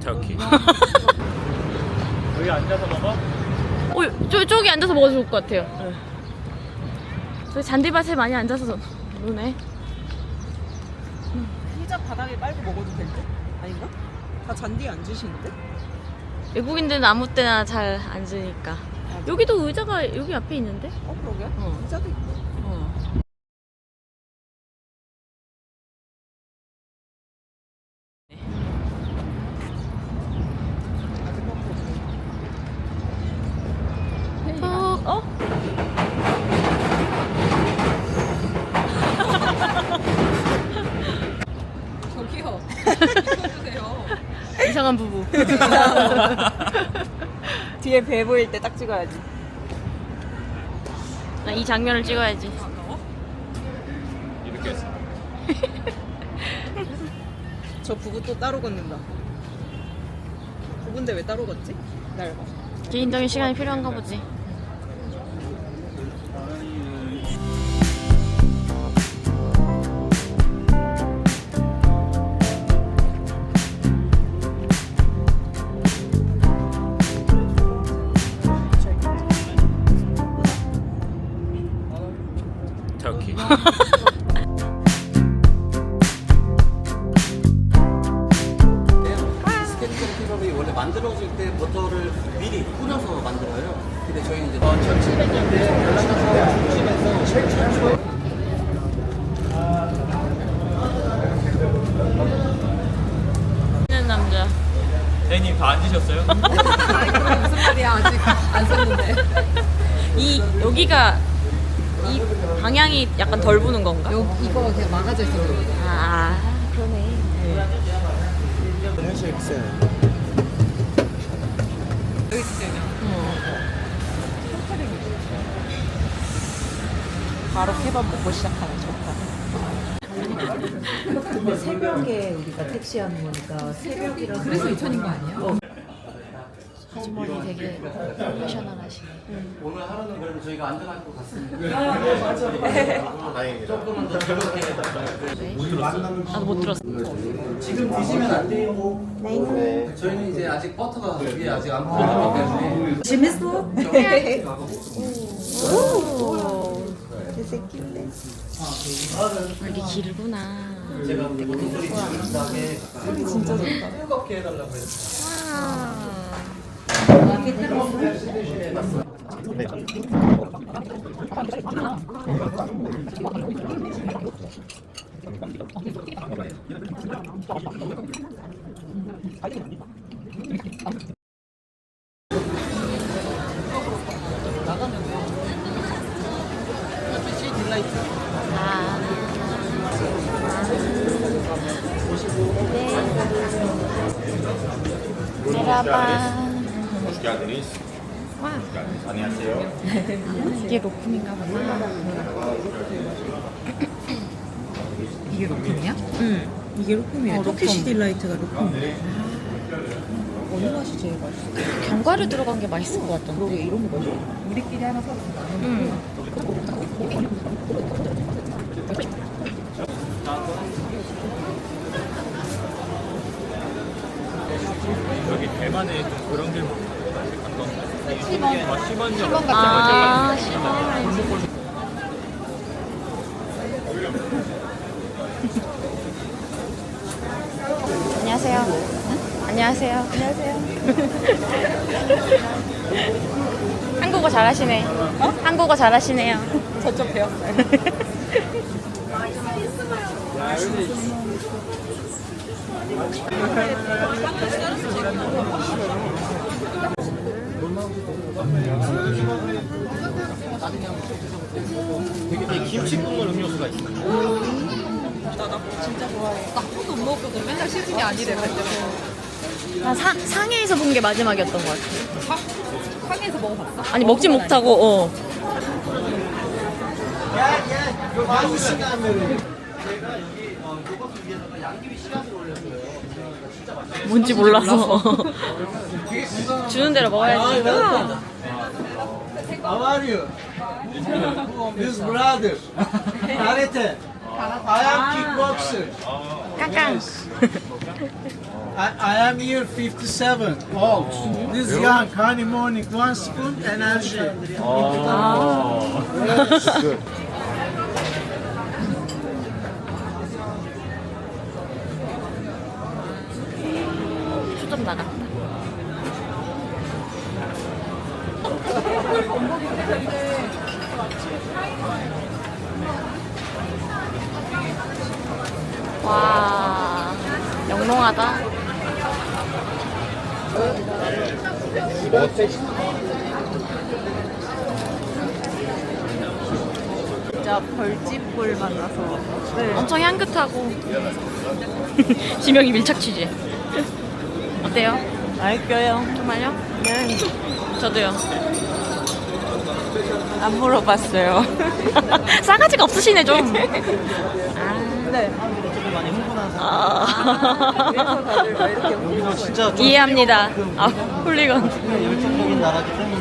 터키. 여기 앉아서 먹어? 어, 저, 저기 앉아서 먹어도 좋을 것 같아요. 저기 잔디밭에 많이 앉아서 노네. 피자 바닥에 빨고 먹어도 될 듯? 아닌가? 다 잔디에 앉으시는데? 외국인들은 아무 때나 잘 앉으니까. 여기도 의자가 여기 앞에 있는데? 어 그러게 어. 피자도 있고 어. 톡, 어? 저기요 찍어주세요 이상한 부부. 뒤에 배 보일 때 딱 찍어야지 나 이 장면을 찍어야지. 이렇게 했어. 저 부부 또 따로 걷는다 부부인데 왜 따로 걷지? 날 봐. 개인적인 시간이 필요한가 보지. 근데 저희는 이제 1700년대 연락사서 중심에서 최초 있는 남자. 대님 다 앉으셨어요? 무슨 말이야 아직 안 썼는데 이 여기가 이 방향이 약간 덜 부는 건가? 요, 이거 그냥 막아져 있어 아 그러네. 여기 진짜 바로 케밥 먹고 시작하는 좋다 새벽에 우리가 택시하는 거니까 새벽이라서 그래서 2천인 거 아니야? 아주머니 되게 프로페셔널하시네. 오늘 하루는 그래도 저희가 안전할 것 같습니다. 다행이다. 조금은 더 즐겁게 나도 못 들었어. 지금 드시면 안 돼요. 네. 저희는 이제 아직 버터가 위에 아직 안 풀어졌기 때문에 재밌어? 이게 길구나. 제가 소리 지른 다음에 진짜 좋다. 뜨겁게 해달라고 했어요. 안녕하세요. 이게 로품인가 보다. 이게 로품이야? 응. 이게 로품이야 어, 터키시 로품. 딜라이트가 로품이야 어느 맛이 제일 맛있어? 견과류 들어간 게 맛있을 것 같던데. 그러게 이런 거 맛있어 우리끼리 하나 사서 응. 대만에 좀 그런 게 시먼. 아, 시먼 점. 아, 시원. 안녕하세요. 안녕하세요. 안녕하세요. 한국어 잘하시네. 한국어 잘하시네요. 저쪽 배웠어요 되게 김치 국물 음료수가 있어. 나 포도 못 먹거든 맨날 시즌이 아니래 그때 나 상, 상해에서 본 게 마지막이었던 것 같아. 상해에서 먹어봤어? 아니, 먹진 못하고, 어. 뭔지 몰라서. 주는 대로 먹어야지. How are you? This brother. Karate. I am kickboxer. 깡깡. I, I am here 57 old. This young honey morning, one spoon energy. 초점 와, 영롱하다. 진짜 벌집볼 만나서. 네. 엄청 향긋하고 지명이 밀착 취재. 어때요? 알게요. 정말요? 네. 저도요. 안 물어봤어요. 싸가지가 없으시네 좀. 네. 아. 다들 막 이렇게 여기서 진짜 좀 이해합니다. 아, 훌리건. 열정적인 나라기 때문에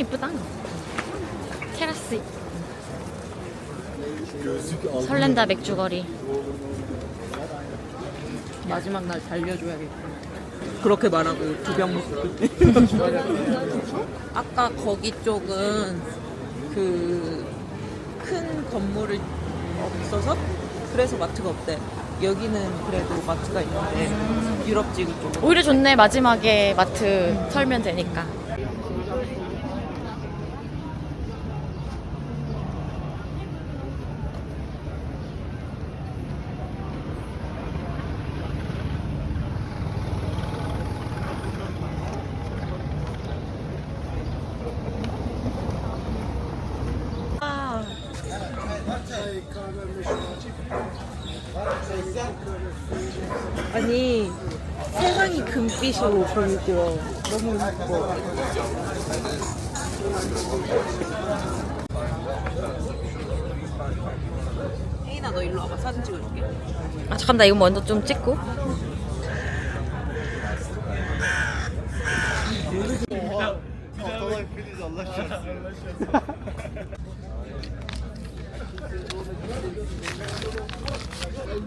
이쁘다. 테라스. 설렌다 맥주거리. 마지막 날 달려줘야겠다. 그렇게 말하고 두 병 먹고. 아까 거기 쪽은 그 큰 건물이 없어서 그래서 마트가 없대. 여기는 그래도 마트가 있는데 유럽 지구 쪽은 오히려 좋네, 마지막에 마트 털면 되니까. 아니 금빛으로 보이더라. 너무 예뻐. 혜인아 너 일로 와봐 사진 찍어줄게. 아, 잠깐, 나 이거 먼저 좀 찍고.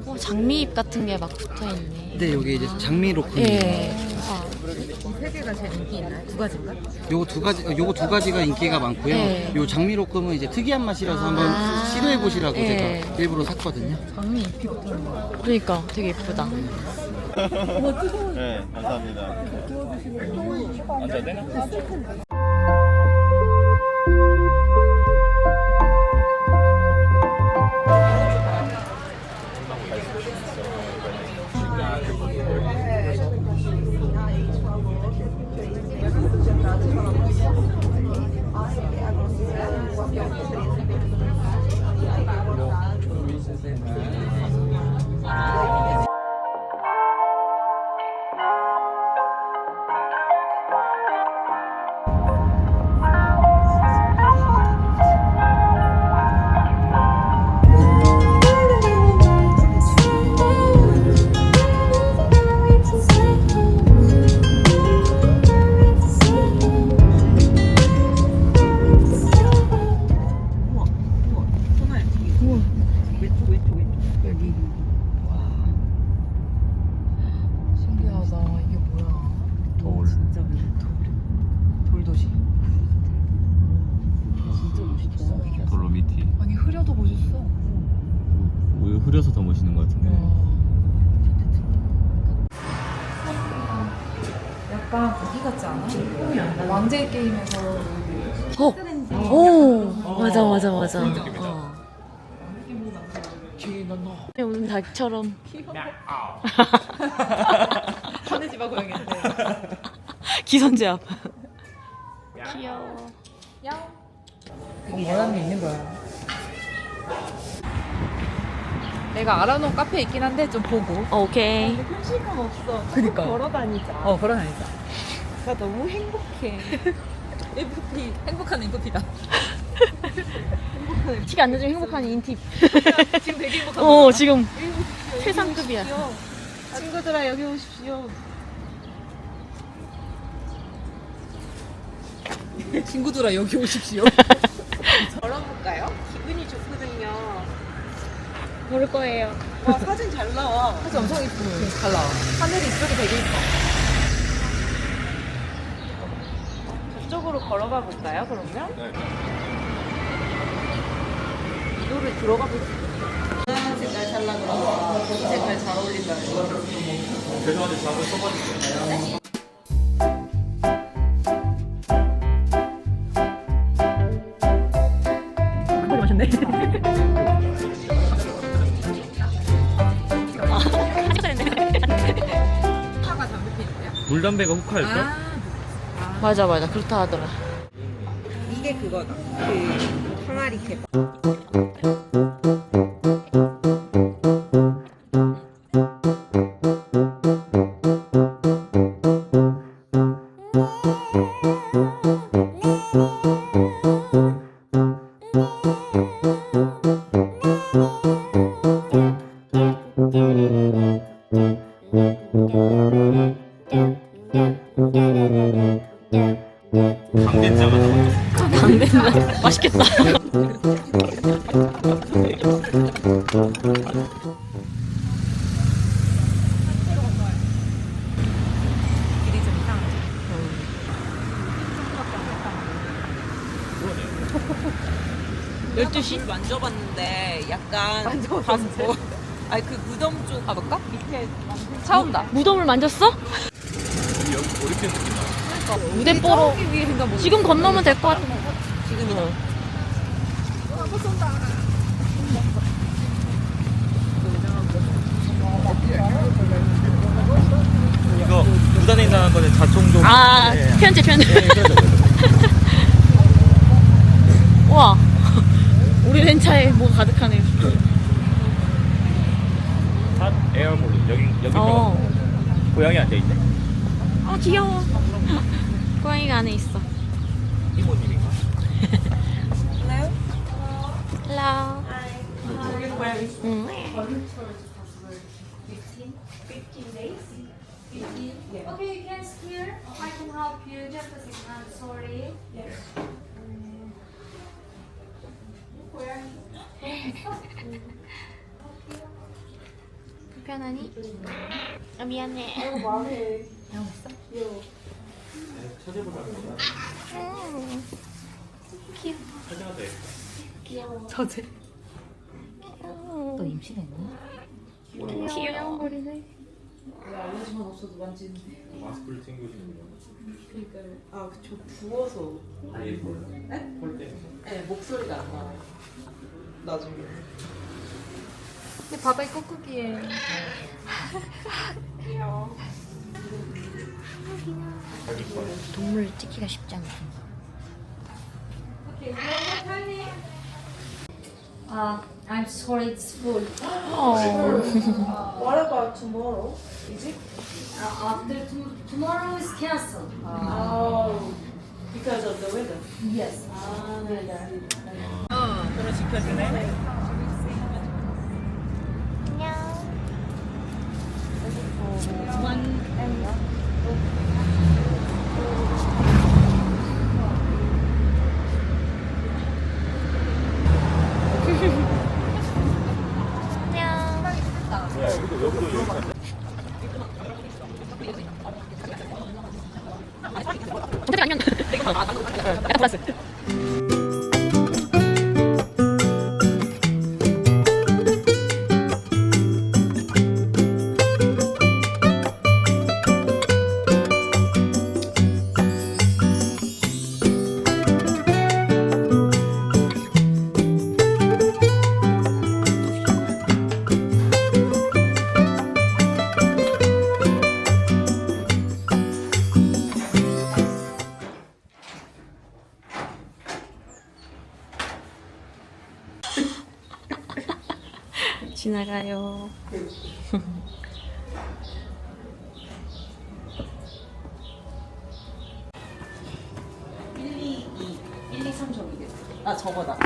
어, 장미잎 같은 게 막 붙어 있네. 네 여기 이제 장미 로크 예. 아, 요거 두 가지 어, 요거 두 가지가 인기가 많고요. 네. 요 장미 로크는 이제 특이한 맛이라서 한번 아. 시도해 보시라고 네. 제가 일부러 샀거든요. 그러니까 되게 예쁘다. 네, 감사합니다. 앉아 왕제 게임에서 어, 오, 맞아, 맞아, 맞아. 어. 오는 닭처럼. 하늘집아 고양이인데. 기선제압. 귀여워. 뭐 원하는 게 있는 거야. 내가 알아놓은 카페 있긴 한데 좀 보고. 어, 오케이. 현실감 없어. 그니까. 걸어 다니자. 어, 걸어 다니자. 나 너무 행복해. FP 행복한 인프피다. 티가 안 나지만 행복한 인팁. 지금 되게 행복한 어, 지금 최상급이야. 친구들아 여기 오십시오. 친구들아 여기 오십시오. 걸어볼까요? 기분이 좋거든요. 모를 거예요. 와 사진 잘 나와. 사진 엄청 이쁘네. 잘 나와. 하늘이 이쪽이 되게 이뻐. 저쪽으로 걸어가 볼까요? 그러면? 네. 이도를 들어가 볼수 있어요. 노란 색깔 살라 그러고 이 색깔 잘 어울린다. 죄송한데 잠을 써봐주세요. 머리 마셨네. 물담배가 후카일까? 맞아 맞아 그렇다 하더라. 그거다. 그 항아리 캡. 12시? 만져봤는데 약간 만져봤는데? 아니 그 무덤 쪽 가볼까? 밑에 처음 나 무덤을 만졌어? 여기 오리핀 느낌 나. 무대 보러 지금 건너면 될 것 같아. 지금이나 이거 부산에 있는 거는 자총도. 아 네. 편집 편집. 와 우리 렌차에 뭐가 가득하네요. 핫 에어볼린 여기 여기 어. 고양이 앉아 있네. 어 귀여워. 고양이가 안에 있어. 이모님인가? Hello. 응. Okay, you can steer. I can help you. Just a second. Sorry. 불편하니? 아 미안해. 음. 귀여워. 저제 귀여워. 너 임신했니? 귀여워. 머리네. 마스크를 챙겨주는 아, 저 부어서 네? 볼 때. 네, 목소리가 안 나와요. 나중에. 근데 바닥이 꾹꾹이에 동물 찍기가 쉽지 않다. Uh, I'm sorry, it's full. What about tomorrow? Is it? Uh, after tom- tomorrow is cancelled. Oh, because of the weather. Yes. 어, 그 럼 지켜주네. 아, 저거다.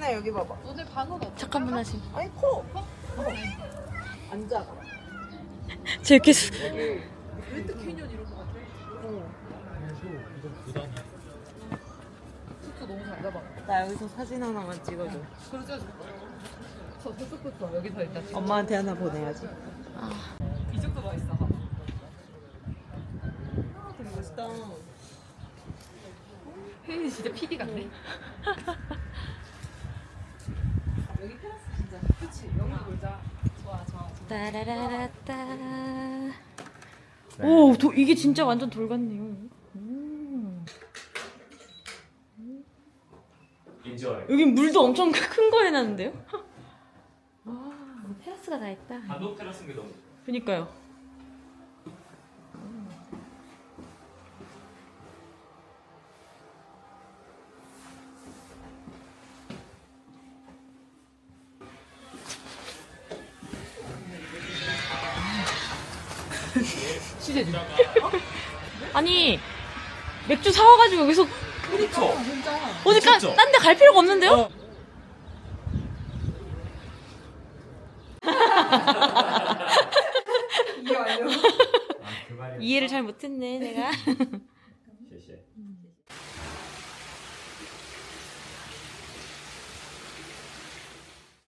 혜인아 여기 봐봐. 잠깐만 하세요. 아니 코. 앉아. 제 이렇게 수... 나 여기서 사진 하나만 찍어줘. 엄마한테 하나 보내야지. 이쪽도 맛있어. 되게 멋있다. 혜인이 진짜 PD 같네. 따라라라따. 오, 도, 이게 진짜 완전 돌 같네요. 음. 여기 물도 엄청 큰 거 해놨는데요? 와, 테라스가 다 있다. 단독 테라스인 게 너무. 그니까요. 아니 맥주 사와가지고 여기서 그렇죠. 어디 진짜. 딴 데 갈 필요가 없는데요? 어. 이해 를 잘 못했네 내가